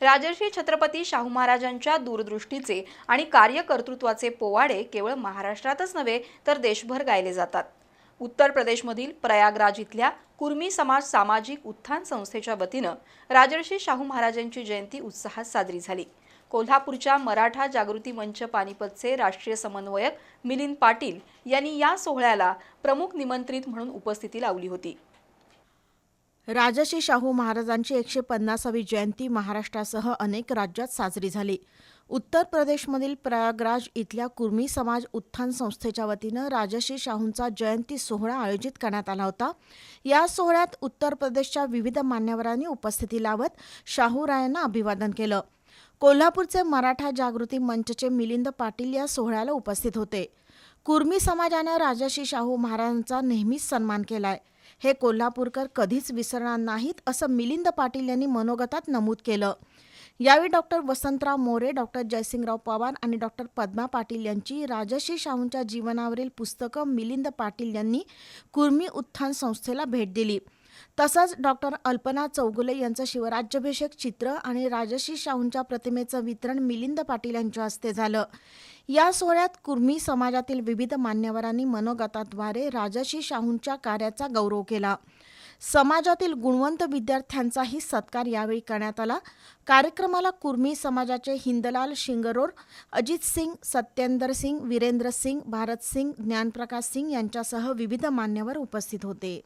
राजर्षी छत्रपती शाहू महाराजांच्या दूरदृष्टीचे आणि कार्यकर्तृत्वाचे पोवाडे केवळ महाराष्ट्रातच नव्हे तर देशभर गायले जातात. उत्तर प्रदेशमधील प्रयागराज इथल्या कुर्मी समाज सामाजिक उत्थान संस्थेच्या वतीनं राजर्षी शाहू महाराजांची जयंती उत्साहात साजरी झाली. कोल्हापूरच्या मराठा जागृती मंच पानिपतचे राष्ट्रीय समन्वयक मिलिंद पाटील यांनी या सोहळ्याला प्रमुख निमंत्रित म्हणून उपस्थिती लावली होती. राजर्षी शाहू महाराजांची एकशे पन्नासावी जयंती महाराष्ट्रासह अनेक राज्यात साजरी झाली. उत्तर प्रदेशमधील प्रयागराज इथल्या कुर्मी समाज उत्थान संस्थेच्या वतीनं राजर्षी शाहूंचा जयंती सोहळा आयोजित करण्यात आला होता. या सोहळ्यात उत्तर प्रदेशच्या विविध मान्यवरांनी उपस्थिती लावत शाहूरायांना अभिवादन केलं. कोल्हापूरचे मराठा जागृती मंचचे मिलिंद पाटील या सोहळ्याला उपस्थित होते. कुर्मी समाजानं राजर्षी शाहू महाराजांचा नेहमीच सन्मान केलाय. हे कोल्हापूरकर कधीच विसरणार नाहीत असं मिलिंद पाटील यांनी मनोगतात नमूद केलं. यावेळी डॉक्टर वसंतराव मोरे डॉक्टर जयसिंगराव पवार आणि डॉक्टर पद्मा पाटील यांची राजश्री शाहूंच्या जीवनावरील पुस्तकं मिलिंद पाटील यांनी कुर्मी उत्थान संस्थेला भेट दिली. तसंच डॉक्टर अल्पना चौगुले यांचं शिवराज्याभिषेक चित्र आणि राजश्री शाहूंच्या प्रतिमेचं वितरण मिलिंद पाटील यांच्या हस्ते झालं. या सोहळ्यात कुर्मी समाजातील विविध मान्यवरांनी मनोगताद्वारे राजश्री शाहूंच्या कार्याचा गौरव केला. समाजातील गुणवंत विद्यार्थ्यांचाही सत्कार यावेळी करण्यात आला. कार्यक्रमाला कुर्मी समाजाचे हिंदलाल शिंगरोर अजित सिंग सत्येंदर सिंग वीरेंद्र सिंग भारत सिंग ज्ञानप्रकाश सिंग यांच्यासह विविध मान्यवर उपस्थित होते.